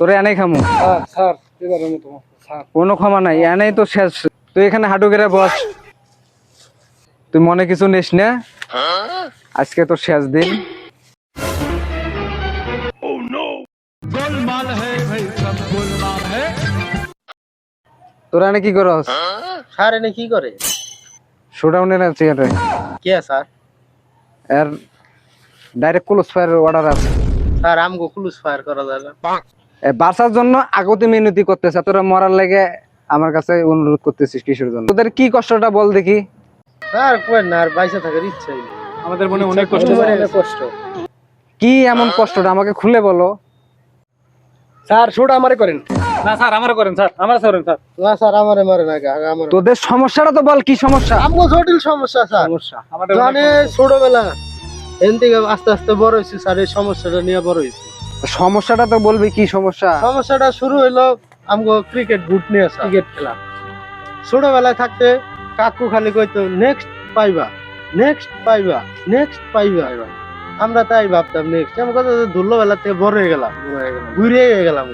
তোরে এনেই খামু। স্যার এবারের মতো স্যার। কোনো ক্ষমা নাই এনেই তো শেষ। তুই এখানে হাঁটু গেড়ে বস। তুই মনে কিছু নিস না? আজকে তো শেষ দিন। তোরা এনে কি করস? স্যার এনে কি করে? শোডাউনে না চেয়ারে? কে স্যার? এর ডাইরেক্ট ক্লোজ ফায়ার অর্ডার আছে। স্যার আমগো ক্লুজ ফায়ার করা এ বাঁচার জন্য আগতে মিনতি করতেছে। তোরা মরার লেগে আমার কাছে অনুরোধ করতেছিস কিসের জন্য। তোদের কি কষ্টটা বল দেখি। স্যার কই না আর বাইসে থাকার ইচ্ছাই আমাদের মনে অনেক কষ্ট কষ্ট। কি এমন কষ্টটা? আমাকে খুলে বলো। স্যার শুট আমারে করেন। না স্যার আমারে করেন স্যার আমার করেন স্যার। না স্যার আমারে মারে না আগে আমার তোদের সমস্যাটা তো বল কি সমস্যা? আমগো জটিল সমস্যা স্যার। সমস্যা আমাদের জানে ছোটবেলা এন থেকে আস্তে আস্তে বড় হয়েছে স্যার এই সমস্যাটা নিয়ে বড় হয়েছে। সমস্যাটা তো বলবি কি সমস্যা? সমস্যাটা শুরু হইল আমগো ক্রিকেট বুট নিয়ে স্যার ক্রিকেট খেলা। ছোটবেলায় থাকতে কাকু খালি কইতো নেক্সট পাইবা নেক্সট পাইবা নেক্সট পাইবা। আমরা তাই ভাবতাম নেক্সট আমি কথা ধুলো বেলা থেকে বড় হয়ে গেলাম ঘুরে হয়ে গেলাম।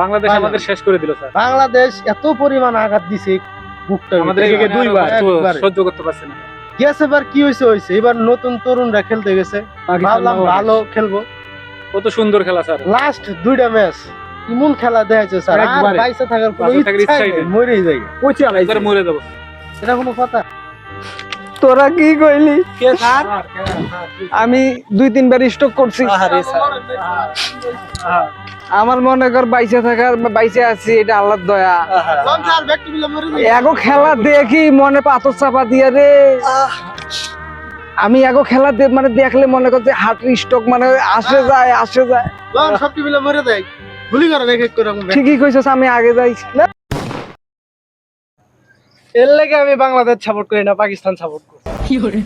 বাংলাদেশ আমাদের শেষ করে দিল স্যার। বাংলাদেশ এত পরিমাণ আঘাত দিছে বুকটা আমাদের এদিকে দুইবার। সহ্য করতে পারছে না। গেছে এবার কি হয়েছে হয়েছে এবার নতুন তরুণরা খেলতে গেছে। ভাবলাম ভালো খেলব। কত সুন্দর খেলা স্যার। লাস্ট দুইটা ম্যাচ ইমন খেলা দেখাচ্ছে স্যার। আর একবারে। বাইসে থাকার কোনো ইচ্ছাই নেই। মরেই যাই। একবারে মরে যাব। এটা কোনো কথা? তোরা কি কইলি? কে স্যার? আমি দুই তিনবার স্টক করছি। আরে স্যার। আমার মনে কর বাইসে থাকার বাইসে আছি এটা আল্লাহর দয়া। স্যার মরে এগো খেলা দেখি মনে পাথর চাপা দিয়ে রে। আমি এগো খেলা মানে দেখলে মনে করছে হার্টের স্টক মানে আসে যায় আসে যায়। সব টিভিলে মরে যায় করে করে ঠিকই কইছস আমি আগে যাই। এর লেগে আমি বাংলাদেশ সাপোর্ট করি না পাকিস্তান সাপোর্ট করি?